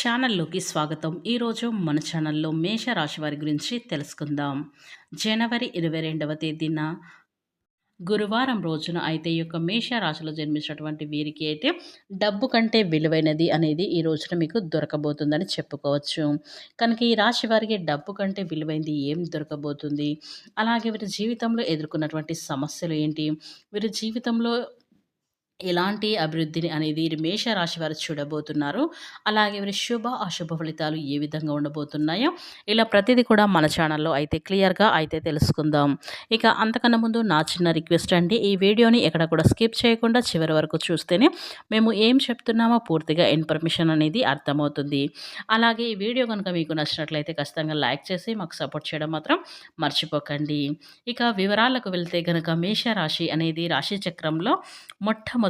ఛానల్లోకి స్వాగతం. ఈరోజు మన ఛానల్లో మేషరాశి వారి గురించి తెలుసుకుందాం. జనవరి ఇరవై రెండవ తేదీన గురువారం రోజున అయితే ఈ యొక్క మేషరాశిలో జన్మించినటువంటి వీరికి అయితే డబ్బు కంటే విలువైనది అనేది ఈ రోజున మీకు దొరకబోతుందని చెప్పుకోవచ్చు. కనుక ఈ రాశి వారికి డబ్బు కంటే విలువైనది ఏం దొరకబోతుంది? అలాగే వీరి జీవితంలో ఎదుర్కొన్నటువంటి సమస్యలు ఏంటి? వీరి జీవితంలో ఎలాంటి అభివృద్ధిని అనేది మేషరాశి వారు చూడబోతున్నారు. అలాగే వీరి శుభ అశుభ ఫలితాలు ఏ విధంగా ఉండబోతున్నాయో ఇలా ప్రతిదీ కూడా మన ఛానల్లో అయితే క్లియర్గా అయితే తెలుసుకుందాం. ఇక అంతకన్నా ముందు నా చిన్న రిక్వెస్ట్ అండి. ఈ వీడియోని ఎక్కడ కూడా స్కిప్ చేయకుండా చివరి వరకు చూస్తేనే మేము ఏం చెప్తున్నామో పూర్తిగా ఇన్ఫర్మేషన్ అనేది అర్థమవుతుంది. అలాగే ఈ వీడియో కనుక మీకు నచ్చినట్లయితే ఖచ్చితంగా లైక్ చేసి మాకు సపోర్ట్ చేయడం మాత్రం మర్చిపోకండి. ఇక వివరాలకు వెళ్తే కనుక మేషరాశి అనేది రాశి చక్రంలో మొట్టమొదటి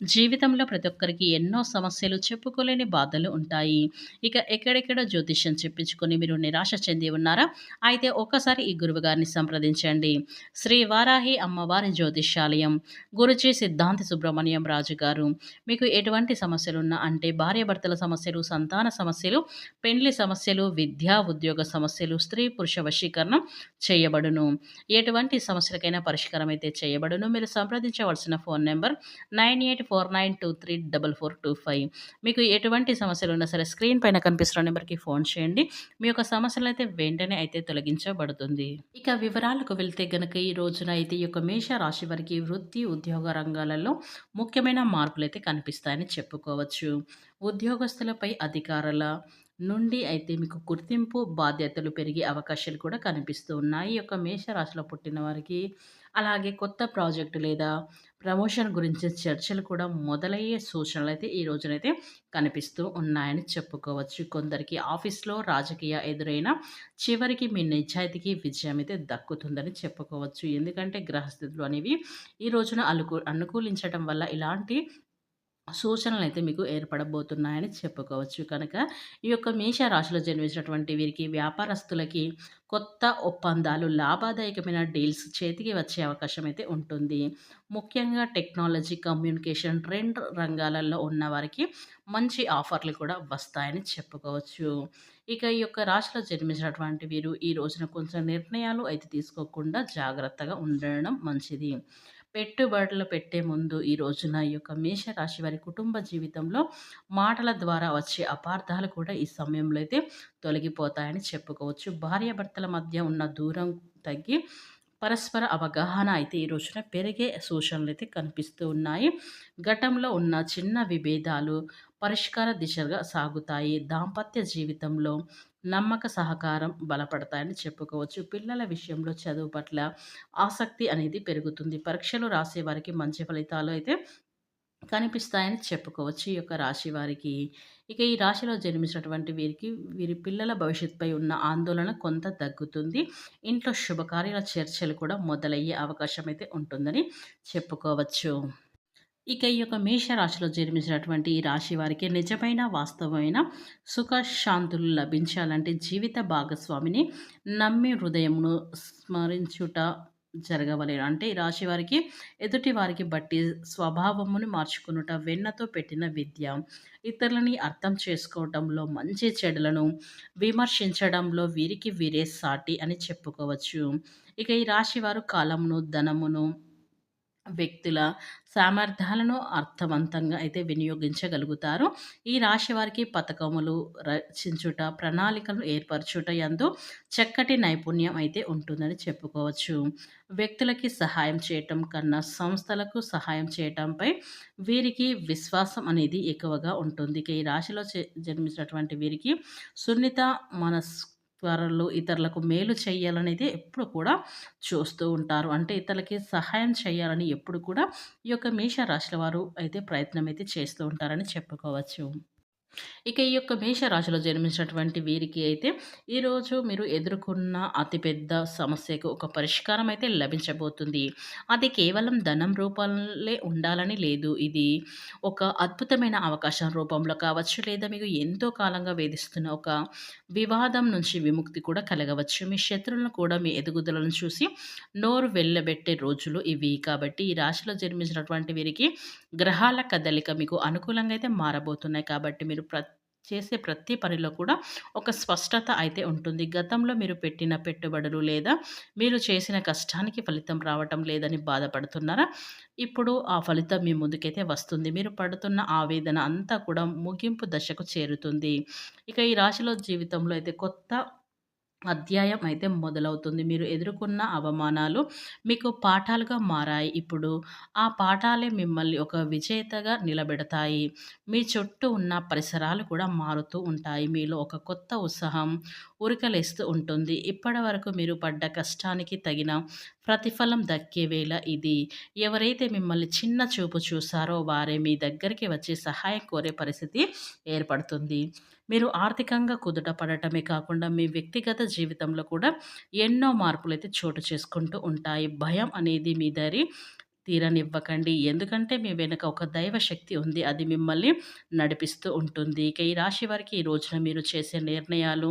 జీవితంలో ప్రతి ఒక్కరికి ఎన్నో సమస్యలు చెప్పుకోలేని బాధలు ఉంటాయి. ఇక ఎక్కడెక్కడ జ్యోతిష్యం చెప్పించుకొని మీరు నిరాశ చెంది ఉన్నారా? అయితే ఒక్కసారి ఈ గురువు గారిని సంప్రదించండి. శ్రీ వారాహి అమ్మవారి జ్యోతిష్యాలయం గురుజీ సిద్ధాంతి సుబ్రహ్మణ్యం రాజు గారు. మీకు ఎటువంటి సమస్యలు ఉన్నా అంటే భార్యాభర్తల సమస్యలు సంతాన సమస్యలు పెండ్లి సమస్యలు విద్యా ఉద్యోగ సమస్యలు స్త్రీ పురుష వశీకరణం చేయబడును. ఎటువంటి సమస్యలకైనా పరిష్కారం అయితే చేయబడును. మీరు సంప్రదించవలసిన phone number nine eight four nine two three double four two five. మీకు ఎటువంటి సమస్యలు ఉన్నా సరే స్క్రీన్ పైన కనిపిస్తున్న నెంబర్కి ఫోన్ చేయండి. మీ యొక్క సమస్యలు అయితే వెంటనే అయితే తొలగించబడుతుంది. ఇక వివరాలకు వెళ్తే గనక ఈ రోజున అయితే ఈ యొక్క మేష రాశి వారికి వృత్తి ఉద్యోగ రంగాలలో ముఖ్యమైన మార్పులు అయితే కనిపిస్తాయని చెప్పుకోవచ్చు. ఉద్యోగస్తులపై అధికారుల నుండి అయితే మీకు గుర్తింపు బాధ్యతలు పెరిగే అవకాశాలు కూడా కనిపిస్తూ ఉన్నాయి. ఈ యొక్క మేషరాశిలో పుట్టిన వారికి అలాగే కొత్త ప్రాజెక్టు లేదా ప్రమోషన్ గురించి చర్చలు కూడా మొదలయ్యే సూచనలు అయితే ఈ రోజునైతే కనిపిస్తూ ఉన్నాయని చెప్పుకోవచ్చు. కొందరికి ఆఫీస్లో రాజకీయ ఎదురైన చివరికి మీ నిజాయితీకి విజయం అయితే దక్కుతుందని చెప్పుకోవచ్చు. ఎందుకంటే గ్రహస్థితులు అనేవి ఈ రోజున అనుకూ అనుకూలించడం వల్ల ఇలాంటి సూచనలు అయితే మీకు ఏర్పడబోతున్నాయని చెప్పుకోవచ్చు. కనుక ఈ యొక్క మేష రాశిలో జన్మించినటువంటి వీరికి వ్యాపారస్తులకి కొత్త ఒప్పందాలు లాభదాయకమైన డీల్స్ చేతికి వచ్చే అవకాశం అయితే ఉంటుంది. ముఖ్యంగా టెక్నాలజీ కమ్యూనికేషన్ రెండు రంగాలలో ఉన్న వారికి మంచి ఆఫర్లు కూడా వస్తాయని చెప్పుకోవచ్చు. ఇక ఈ యొక్క రాశిలో జన్మించినటువంటి వీరు ఈ రోజున కొంచెం నిర్ణయాలు అయితే తీసుకోకుండా జాగ్రత్తగా ఉండడం మంచిది. పెట్టుబడులు పెట్టే ముందు ఈ రోజున ఈ యొక్క మేషరాశి వారి కుటుంబ జీవితంలో మాటల ద్వారా వచ్చే అపార్థాలు కూడా ఈ సమయంలో అయితే తొలగిపోతాయని చెప్పుకోవచ్చు. భార్యాభర్తల మధ్య ఉన్న దూరం తగ్గి పరస్పర అవగాహన అయితే ఈ రోజున పెరిగే సూచనలు అయితే కనిపిస్తూ ఉన్నాయి. గతంలో ఉన్న చిన్న విభేదాలు పరిష్కార దిశగా సాగుతాయి. దాంపత్య జీవితంలో నమ్మక సహకారం బలపడతాయని చెప్పుకోవచ్చు. పిల్లల విషయంలో చదువు పట్ల ఆసక్తి అనేది పెరుగుతుంది. పరీక్షలు రాసే వారికి మంచి ఫలితాలు అయితే కనిపిస్తాయని చెప్పుకోవచ్చు. ఈ యొక్క రాశి వారికి ఇక ఈ రాశిలో జన్మించినటువంటి వీరికి వీరి పిల్లల భవిష్యత్తుపై ఉన్న ఆందోళన కొంత తగ్గుతుంది. ఇంట్లో శుభకార్యాల చర్చలు కూడా మొదలయ్యే అవకాశం అయితే ఉంటుందని చెప్పుకోవచ్చు. ఇక ఈ యొక్క మేషరాశిలో జన్మించినటువంటి ఈ రాశి వారికి నిజమైన వాస్తవమైన సుఖశాంతులు లభించాలంటే జీవిత భాగస్వామిని నమ్మి హృదయమును స్మరించుట జరగవలేను. అంటే ఈ రాశి వారికి ఎదుటి వారికి బట్టి స్వభావమును మార్చుకునుట వెన్నతో పెట్టిన విద్య ఇతరులని అర్థం చేసుకోవటంలో మంచి చెడులను విమర్శించడంలో వీరికి వీరే సాటి అని చెప్పుకోవచ్చు. ఇక ఈ రాశి వారు కాలమును ధనమును వ్యక్తుల సామర్థ్యాలను అర్థవంతంగా అయితే వినియోగించగలుగుతారు. ఈ రాశి వారికి పథకములు రచించుట ప్రణాళికలు ఏర్పరచుట ఎందు చక్కటి నైపుణ్యం అయితే ఉంటుందని చెప్పుకోవచ్చు. వ్యక్తులకి సహాయం చేయటం కన్నా సంస్థలకు సహాయం చేయటంపై వీరికి విశ్వాసం అనేది ఎక్కువగా ఉంటుంది. ఈ రాశిలో జన్మించినటువంటి వీరికి సున్నిత మనస్ త్వరలో ఇతరులకు మేలు చేయాలనేది ఎప్పుడు కూడా చూస్తూ ఉంటారు. అంటే ఇతరులకి సహాయం చేయాలని ఎప్పుడు కూడా ఈ యొక్క మేష రాశుల వారు అయితే ప్రయత్నం అయితే చేస్తూ ఉంటారని చెప్పుకోవచ్చు. ఇక ఈ యొక్క మేషరాశిలో జన్మించినటువంటి వీరికి అయితే ఈరోజు మీరు ఎదుర్కొన్న అతిపెద్ద సమస్యకు ఒక పరిష్కారం అయితే లభించబోతుంది. అది కేవలం ధనం రూపంలో ఉండాలని లేదు. ఇది ఒక అద్భుతమైన అవకాశం రూపంలో కావచ్చు, లేదా మీకు ఎంతో కాలంగా వేధిస్తున్న ఒక వివాదం నుంచి విముక్తి కూడా కలగవచ్చు. మీ శత్రువులను కూడా మీ ఎదుగుదలను చూసి నోరు వెళ్ళబెట్టే రోజులు ఇవి. కాబట్టి ఈ రాశిలో జన్మించినటువంటి వీరికి గ్రహాల కదలిక మీకు అనుకూలంగా అయితే మారబోతున్నాయి. కాబట్టి మీరు ప్ర చేసే ప్రతి పనిలో కూడా ఒక స్పష్టత అయితే ఉంటుంది. గతంలో మీరు పెట్టిన పెట్టుబడులు లేదా మీరు చేసిన కష్టానికి ఫలితం రావటం లేదని బాధపడుతున్నారా? ఇప్పుడు ఆ ఫలితం మీ ముందుకైతే వస్తుంది. మీరు పడుతున్న ఆవేదన అంతా కూడా ముగింపు దశకు చేరుతుంది. ఇక ఈ రాశిలో జీవితంలో అయితే కొత్త అధ్యాయం అయితే మొదలవుతుంది. మీరు ఎదుర్కొన్న అవమానాలు మీకు పాఠాలుగా మారాయి. ఇప్పుడు ఆ పాఠాలే మిమ్మల్ని ఒక విజేతగా నిలబెడతాయి. మీ చుట్టూ ఉన్న పరిసరాలు కూడా మారుతూ ఉంటాయి. మీలో ఒక కొత్త ఉత్సాహం ఉరకలేస్తూ ఉంటుంది. ఇప్పటివరకు మీరు పడ్డ కష్టానికి తగిన ప్రతిఫలం దక్కేవేళ ఇది. ఎవరైతే మిమ్మల్ని చిన్న చూపు చూసారో వారే మీ దగ్గరికి వచ్చి సహాయం కోరే పరిస్థితి ఏర్పడుతుంది. మీరు ఆర్థికంగా కుదుట పడటమే కాకుండా మీ వ్యక్తిగత జీవితంలో కూడా ఎన్నో మార్పులు అయితే చోటు చేసుకుంటూ ఉంటాయి. భయం అనేది మీ దరి తీరనివ్వకండి. ఎందుకంటే మీ వెనుక ఒక దైవ శక్తి ఉంది. అది మిమ్మల్ని నడిపిస్తూ ఉంటుంది. ఇక ఈ రాశి వారికి ఈ రోజున మీరు చేసే నిర్ణయాలు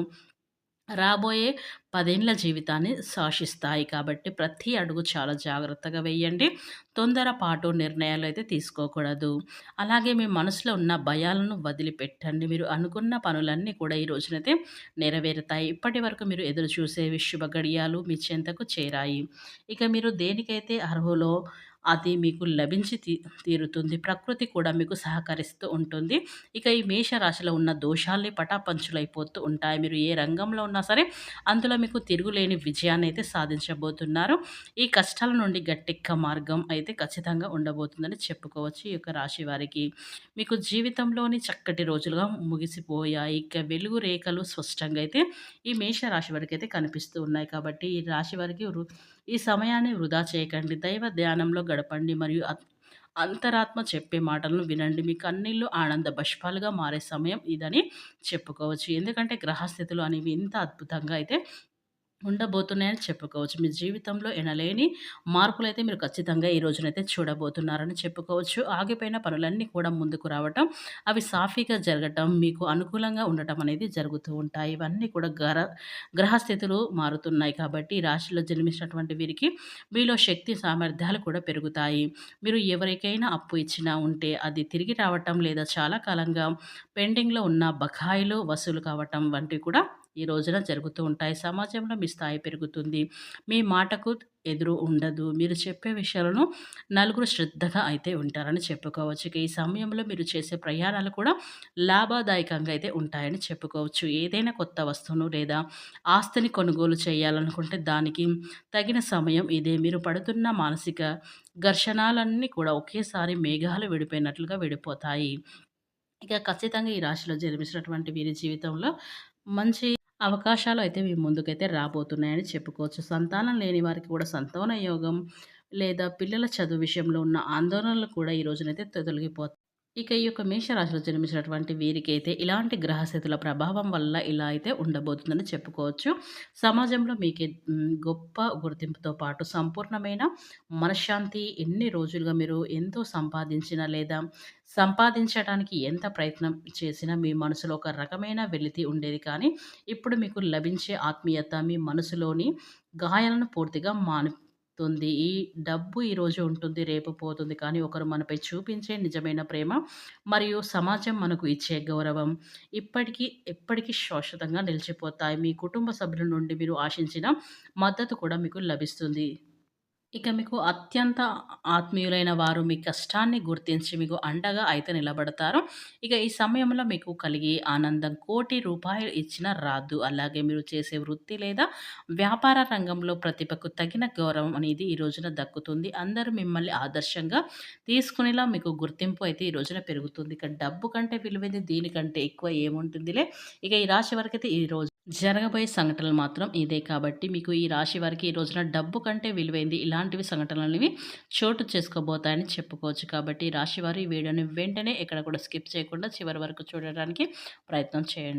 రాబోయే పదేండ్ల జీవితాన్ని శాసిస్తాయి. కాబట్టి ప్రతి అడుగు చాలా జాగ్రత్తగా వేయండి. తొందరపాటు నిర్ణయాలు అయితే తీసుకోకూడదు. అలాగే మీ మనసులో ఉన్న భయాలను వదిలిపెట్టండి. మీరు అనుకున్న పనులన్నీ కూడా ఈ రోజునైతే నెరవేరుతాయి. ఇప్పటి వరకు మీరు ఎదురు చూసే శుభ గడియాలు మీ చెంతకు చేరాయి. ఇక మీరు దేనికైతే అర్హులో అది మీకు లభించి తీ తీరుతుంది. ప్రకృతి కూడా మీకు సహకరిస్తూ ఉంటుంది. ఇక ఈ మేషరాశిలో ఉన్న దోషాల్ని పటాపంచులైపోతూ ఉంటాయి. మీరు ఏ రంగంలో ఉన్నా సరే అందులో మీకు తిరుగులేని విజయాన్ని అయితే సాధించబోతున్నారు. ఈ కష్టాల నుండి గట్టెక్క మార్గం అయితే ఖచ్చితంగా ఉండబోతుందని చెప్పుకోవచ్చు ఈ యొక్క రాశి వారికి. మీకు జీవితంలోని చక్కటి రోజులుగా ముగిసిపోయాయి. ఇక వెలుగు రేఖలు స్పష్టంగా అయితే ఈ మేష రాశి వారికి అయితే కనిపిస్తూ ఉన్నాయి. కాబట్టి ఈ రాశి వారికి ఈ సమయాన్ని వృధా చేయకండి. దైవ ధ్యానంలో గడపండి మరియు అంతరాత్మ చెప్పే మాటలను వినండి. మీ కన్నీళ్ళు ఆనంద బష్పాలుగా మారే సమయం ఇదని చెప్పుకోవచ్చు. ఎందుకంటే గ్రహస్థితులు అనేవి ఇంత అద్భుతంగా అయితే ఉండబోతున్నాయని చెప్పుకోవచ్చు. మీ జీవితంలో ఎనలేని మార్పులైతే మీరు ఖచ్చితంగా ఈ రోజునైతే చూడబోతున్నారని చెప్పుకోవచ్చు. ఆగిపోయిన పనులన్నీ కూడా ముందుకు రావటం, అవి సాఫీగా జరగటం, మీకు అనుకూలంగా ఉండటం అనేది జరుగుతూ ఉంటాయి. ఇవన్నీ కూడా గ్రహ గ్రహస్థితులు మారుతున్నాయి కాబట్టి రాశిలో జన్మించినటువంటి వీరికి మీలో శక్తి సామర్థ్యాలు కూడా పెరుగుతాయి. మీరు ఎవరికైనా అప్పు ఇచ్చినా ఉంటే అది తిరిగి రావటం లేదా చాలా కాలంగా పెండింగ్‌లో ఉన్న బకాయిలు వసూలు కావటం వంటివి కూడా ఈ రోజున జరుగుతూ ఉంటాయి. సమాజంలో మీ స్థాయి పెరుగుతుంది. మీ మాటకు ఎదురు ఉండదు. మీరు చెప్పే విషయాలను నలుగురు శ్రద్ధగా అయితే ఉంటారని చెప్పుకోవచ్చు. ఈ సమయంలో మీరు చేసే ప్రయాణాలు కూడా లాభదాయకంగా అయితే ఉంటాయని చెప్పుకోవచ్చు. ఏదైనా కొత్త వస్తువును లేదా ఆస్తిని కొనుగోలు చేయాలనుకుంటే దానికి తగిన సమయం ఇదే. మీరు పడుతున్న మానసిక ఘర్షణాలన్నీ కూడా ఒకేసారి మేఘాలు విడిపోయినట్లుగా విడిపోతాయి. ఇక ఖచ్చితంగా ఈ రాశిలో జన్మించినటువంటి వీరి జీవితంలో మంచి అవకాశాలు అయితే మీ ముందుకైతే రాబోతున్నాయని చెప్పుకోవచ్చు. సంతానం లేని వారికి కూడా సంతాన యోగం లేదా పిల్లల చదువు విషయంలో ఉన్న ఆందోళనలు కూడా ఈ రోజునైతే తొలగిపోతాయి. ఇక ఈ యొక్క మేషరాశిలో జన్మించినటువంటి వీరికైతే ఇలాంటి గ్రహస్థితుల ప్రభావం వల్ల ఇలా అయితే ఉండబోతుందని చెప్పుకోవచ్చు. సమాజంలో మీకు గొప్ప గుర్తింపుతో పాటు సంపూర్ణమైన మనశ్శాంతి ఎన్ని రోజులుగా మీరు ఎంతో సంపాదించినా లేదా సంపాదించడానికి ఎంత ప్రయత్నం చేసినా మీ మనసులో ఒక రకమైన వెలితి ఉండేది కానీ ఇప్పుడు మీకు లభించే ఆత్మీయత మీ మనసులోని గాయాలను పూర్తిగా మాని ఉంటుంది ఈ డబ్బు ఈరోజు ఉంటుంది, రేపు పోతుంది. కానీ ఒకరు మనపై చూపించే నిజమైన ప్రేమ మరియు సమాజం మనకు ఇచ్చే గౌరవం ఇప్పటికీ ఎప్పటికీ శాశ్వతంగా నిలిచిపోతాయి. మీ కుటుంబ సభ్యుల నుండి మీరు ఆశించిన మద్దతు కూడా మీకు లభిస్తుంది. ఇక మీకు అత్యంత ఆత్మీయులైన వారు మీ కష్టాన్ని గుర్తించి మీకు అండగా అయితే నిలబడతారు. ఇక ఈ సమయంలో మీకు కలిగే ఆనందం కోటి రూపాయలు ఇచ్చిన రాదు. అలాగే మీరు చేసే వృత్తి లేదా వ్యాపార రంగంలో ప్రతిభకు తగిన గౌరవం అనేది ఈ రోజున దక్కుతుంది. అందరూ మిమ్మల్ని ఆదర్శంగా తీసుకునేలా మీకు గుర్తింపు అయితే ఈ రోజున పెరుగుతుంది. ఇక డబ్బు కంటే విలువైంది దీనికంటే ఎక్కువ ఏముంటుందిలే. ఇక ఈ రాశి ఈ రోజు జరగబోయే సంఘటనలు మాత్రం ఇదే కాబట్టి మీకు ఈ రాశి వారికి ఈ రోజున డబ్బు కంటే విలువైంది. ఇలాంటివి సంఘటనలని చోటు చేసుకోబోతాయని చెప్పుకోవచ్చు కాబట్టి ఈ రాశి వారు ఈ వీడియోని వెంటనే ఎక్కడ కూడా స్కిప్ చేయకుండా చివరి వరకు చూడడానికి ప్రయత్నం చేయండి.